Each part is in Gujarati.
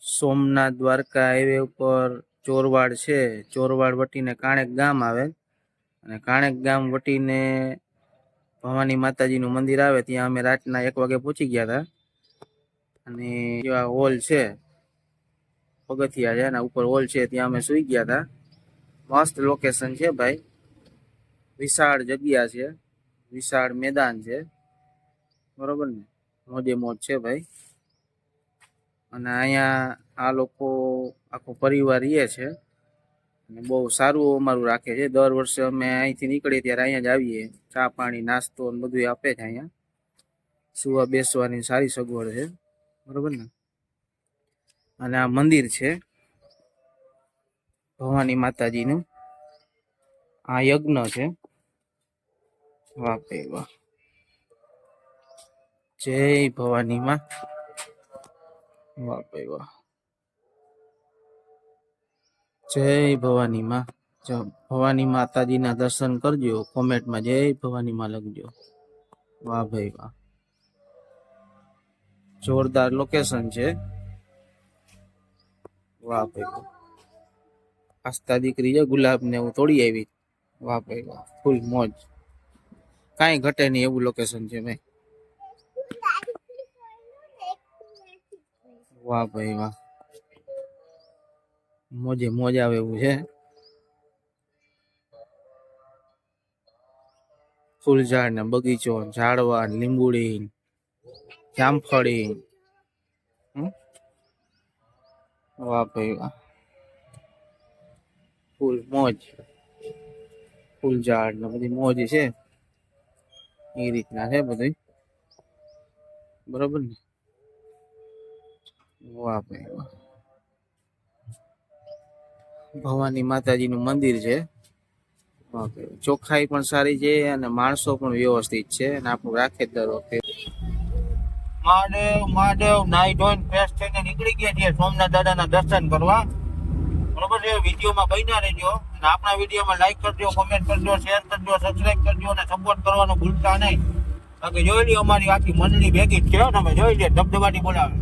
સોમનાથ દ્વારકા હાઈવે ઉપર ચોરવાડ છે. ચોરવાડ વટીને કાણેક ગામ આવે. અને કાણેક ગામ વટીને ભવાની માતાજીનું મંદિર આવે. ત્યાં અમે રાતના એક વાગે પહોંચી ગયા હતા. અને આ હોલ છે, પગથિયા છે, એના ઉપર હોલ છે, ત્યાં અમે સુઈ ગયા હતા. મસ્ત લોકેશન છે ભાઈ. વિશાળ જગ્યા છે. વિશાળ મેદાન છે. બરોબર ને? મોજે મોજ છે ભાઈ. અને અહીંયા આ લોકો, આખો પરિવાર રહે છે. અને બહુ સારું અમારું રાખે છે. દર વર્ષે અમે અહીંથી નીકળીએ ત્યારે અહીંયા જ આવીએ. ચા પાણી, નાસ્તો ને બધું આપે છે અહીંયા. સુવા બેસવાની સારી સગવડ છે. બરોબર ને? અને આ મંદિર છે ભવાની માતાજીનું. આ યજ્ઞ છે. વાહ વાહ. જય ભવાની માં. વાહ ભાઈ વાહ. જય ભવાની માં ભવાની માતાજીના દર્શન કરજો, કોમેન્ટમાં જય ભવાની માં લખજો. વાહ ભાઈ વાહ. જોરદાર લોકેશન છે. વાહ ભાઈ વાહ. આસ્તા દીકરી છે ગુલાબ ને હું તોડી આવી. વાહ ભાઈ વાહ, ફૂલ મોજ. કાંઈ ઘટે નહીં એવું લોકેશન છે ભાઈ. વાહ ભાઈ વાહ. મોજે મોજ આવે એવું છે. ફૂલઝાડ ને બગીચો, ઝાડવા, લીંબુડી, જામફળી? વાહ ભાઈ વાહ. ફૂલ મોજ. ફૂલ ઝાડ ને બધી મોજ છે. એ રીતના છે બધી બરોબર ને? વાહ ભાઈ વાહ ભવાની માતાજીનું મંદિર છે. ચોખ્ખાઈ પણ સારી છે અને માણસો પણ વ્યવસ્થિત છે અને આપણું રાખે દર વખતે. મહાદેવ મહાદેવ નાઈ ધોઈને ફ્રેશ થઈને નીકળી ગયા છીએ સોમનાથ દાદાના દર્શન કરવા. બરોબર છે? વિડીયોમાં બન્યા રહેજો અને આપણા વિડીયોમાં લાઈક કરજો કોમેન્ટ કરજો શેર કરજો સબસ્ક્રાઈબ કરજો અને સપોર્ટ કરવાનું ભૂલતા નહીં. બાકી જોઈ લઈએ અમારી આખી મંડળી ભેગી છે તમે જોઈ લે ધબધબાટી બોલાવે.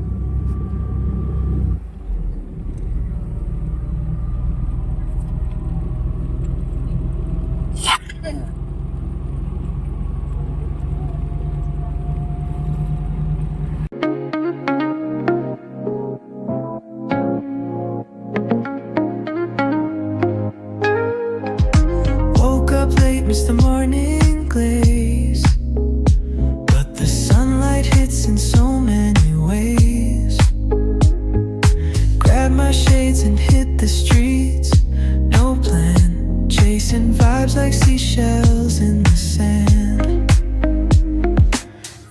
Like seashells in the sand.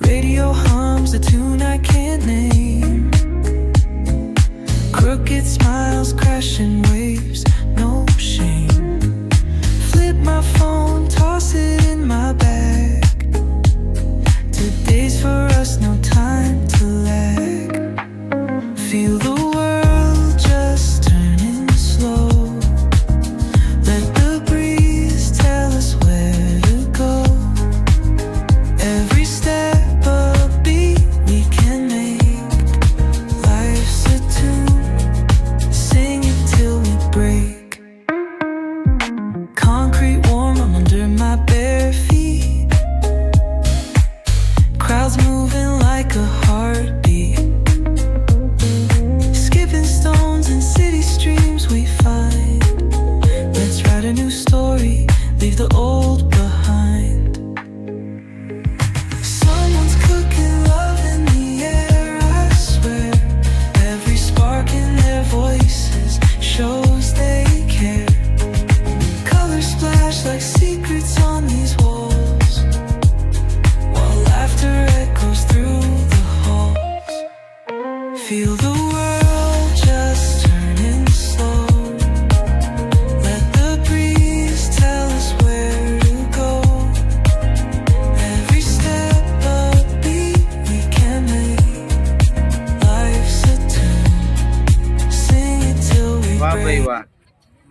Radio hums a tune I can't name. Crooked smiles, crashing waves, no shame. Flip my phone, toss it in my bag.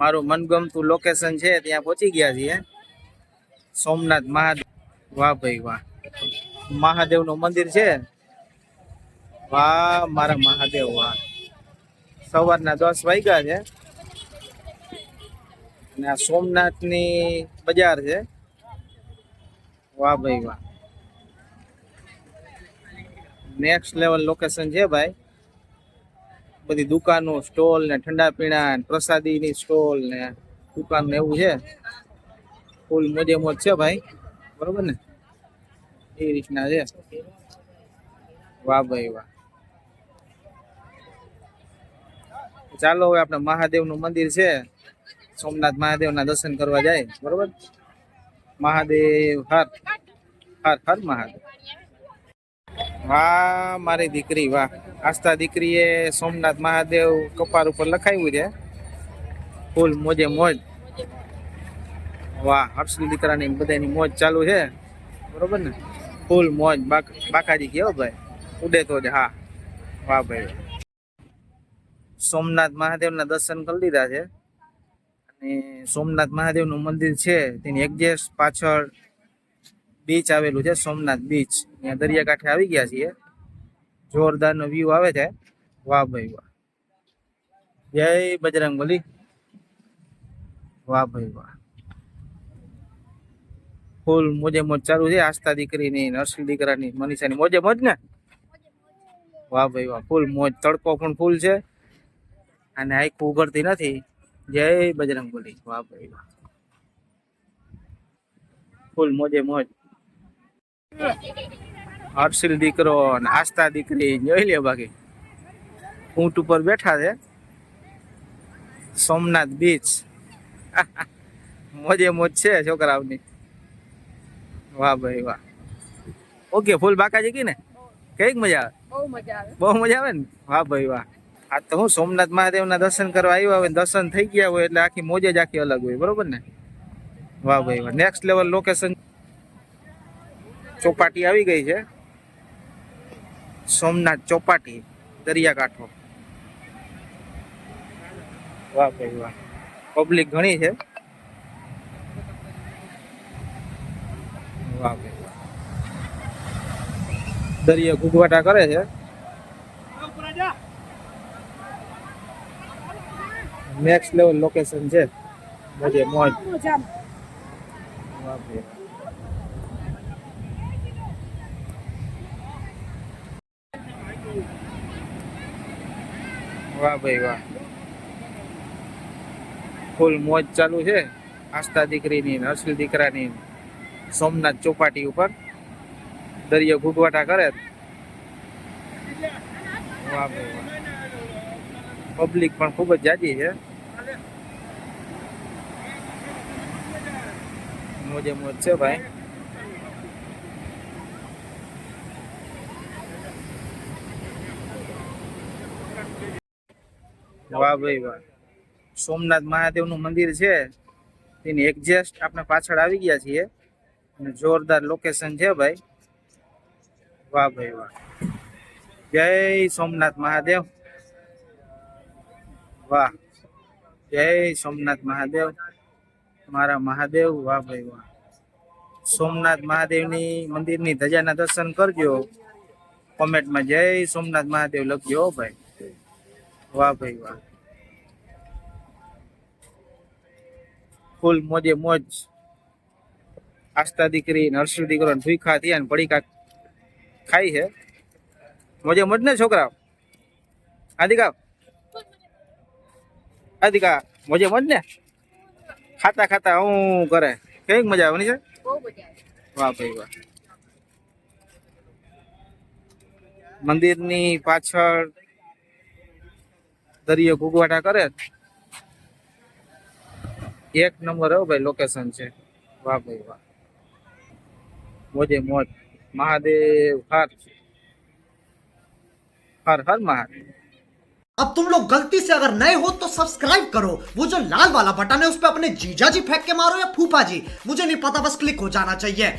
મારું મનગમતું લોકેશન છે, ત્યાં પહોંચી ગયા છીએ. સોમનાથ મહાદેવ. વાહ ભાઈ વાહ. મહાદેવનું મંદિર છે. વાહ, મારા મહાદેવ, વાહ. સવારના દસ વાગ્યા છે. અને આ સોમનાથની બજાર છે. વાહ ભાઈ વાહ. નેક્સ્ટ લેવલ લોકેશન છે ભાઈ. બધી દુકાનો, સ્ટોલ ને ઠંડા પીણા ને પ્રસાદીની સ્ટોલ ને દુકાન ને એવું છે. ફૂલ મોજે મોજ છે ભાઈ. બરોબર ને? એ રીતના છે. વાહ ભાઈ વાહ. ચાલો હવે આપણે મહાદેવનું મંદિર છે. સોમનાથ મહાદેવના દર્શન કરવા જાય. બરોબર? મહાદેવ, હર. હર હર મહાદેવ. વાહ, મારી દીકરી, વાહ. આસ્થા દીકરીએ સોમનાથ મહાદેવ કપાર ઉપર લખાવ્યું છે. ફૂલ મોજે મોજ. વાહ હર્ષની દીકરાની બધાની મોજ ચાલુ છે. બરોબર ને? ફૂલ મોજ. બાક, બાકાજી કેવો ભાઈ? ઉડે તો હા. વાહ ભાઈ. સોમનાથ મહાદેવના દર્શન કરી લીધા છે. અને સોમનાથ મહાદેવનું મંદિર છે, તેની એકજેસ્ટ પાછળ બીચ આવેલું છે, સોમનાથ બીચ. ત્યાં દરિયાકાંઠે આવી ગયા છીએ. જોરદારનો વ્યૂ આવે છે. વાહ ભાઈ વાહ. જય બજરંગ બલી. વાહ ભાઈ વાહ. ફૂલ મોજે મોજ ચાલુ છે. આસ્થા દીકરીની નર્સરી દીકરાની, મનીષાની. મોજે મોજ ને? વાહ ભાઈ વાહ. ફૂલ મોજ, તડકો પણ ફૂલ છે. અને આખું ઉઘડતી નથી. જય બજરંગ બલી. વાહ ભાઈ વાહ. ફૂલ મોજે મોજ. હર્ષિલ દીકરો અને આસ્થા દીકરી જોઈ લે બાકી. ઊંટ ઉપર બેઠા છે. સોમનાથ બીચ મોજે મોજ છે છોકરાઓની. વાહ ભાઈ વાહ. ઓકે ફૂલ બાકાજી કી ને? કંઈક મજા આવે? બહુ મજા આવે. બહુ મજા આવે ને? વાહ ભાઈ વાહ. આ તો હું સોમનાથ મહાદેવના દર્શન કરવા આવ્યા હોય દર્શન થઈ ગયા હોય એટલે આખી મોજ જ આખી અલગ હોય બરોબર ને? વાહ ભાઈ વાહ. નેક્સ્ટ લેવલ લોકેશન ચોપાટી આવી ગઈ છે. સોમનાથ ચોપાટી દરિયાકાંઠો. વાહ ભાઈ વાહ. પબ્લિક ઘણી છે. વાહ ભાઈ વાહ. દરિયો ઘૂઘવાટા કરે છે. નેક્સ્ટ લેવલ લોકેશન છે. મોજે મોજ. વાહ ભાઈ વાહ. ભાઈ વાહ. ફૂલ મોજ ચાલુ છે. આસ્થા દીકરીની અસલ દીકરાની સોમનાથ ચોપાટી ઉપર. દરિયો ઘૂંટવાટા કરે. વાહ ભાઈ વાહ. પબ્લિક પણ ખૂબ જ જાજી છે. મોજે મોજ છે ભાઈ. વાહ ભાઈ વાહ. સોમનાથ મહાદેવનું મંદિર છે. તેની એક્ઝેસ્ટ આપણે પાછળ આવી ગયા છીએ. અને જોરદાર લોકેશન છે ભાઈ. વાહ ભાઈ વાહ. જય સોમનાથ મહાદેવ. વાહ. જય સોમનાથ મહાદેવ. મારા મહાદેવ, વાહ ભાઈ વાહ. સોમનાથ મહાદેવની મંદિરની ધજાના દર્શન કરજો. કોમેન્ટમાં જય સોમનાથ મહાદેવ લખજો ભાઈ. વાહ ભાઈ વાહ. ફૂલ મોજે મોજ. આસ્થા દીકરી ને હર્ષુ દીકરો ભૂખા થયા ને પડીકા ખાઈ છે. મોજે મોજ ને છોકરા આદિકા આદિકા મોજે મોજ ને? ખાતા ખાતા હું કરે? કેવી મજા આવવાની છે? આવે. વાહ ભાઈ વાહ. મંદિરની પાછળ દરિયો ઘૂઘવાટા કરે? એક નંબર હો ભાઈ લોકેશન છે વાહ ભાઈ વાહ મોજે મોજ મહાદેવ હર હર હર મહાદેવ अब तुम लोग गलती से अगर नए हो तो सब्सक्राइब करो वो जो लाल वाला बटन है उस पर अपने जीजा जी फेंक के मारो या फूफा जी मुझे नहीं पता बस क्लिक हो जाना चाहिए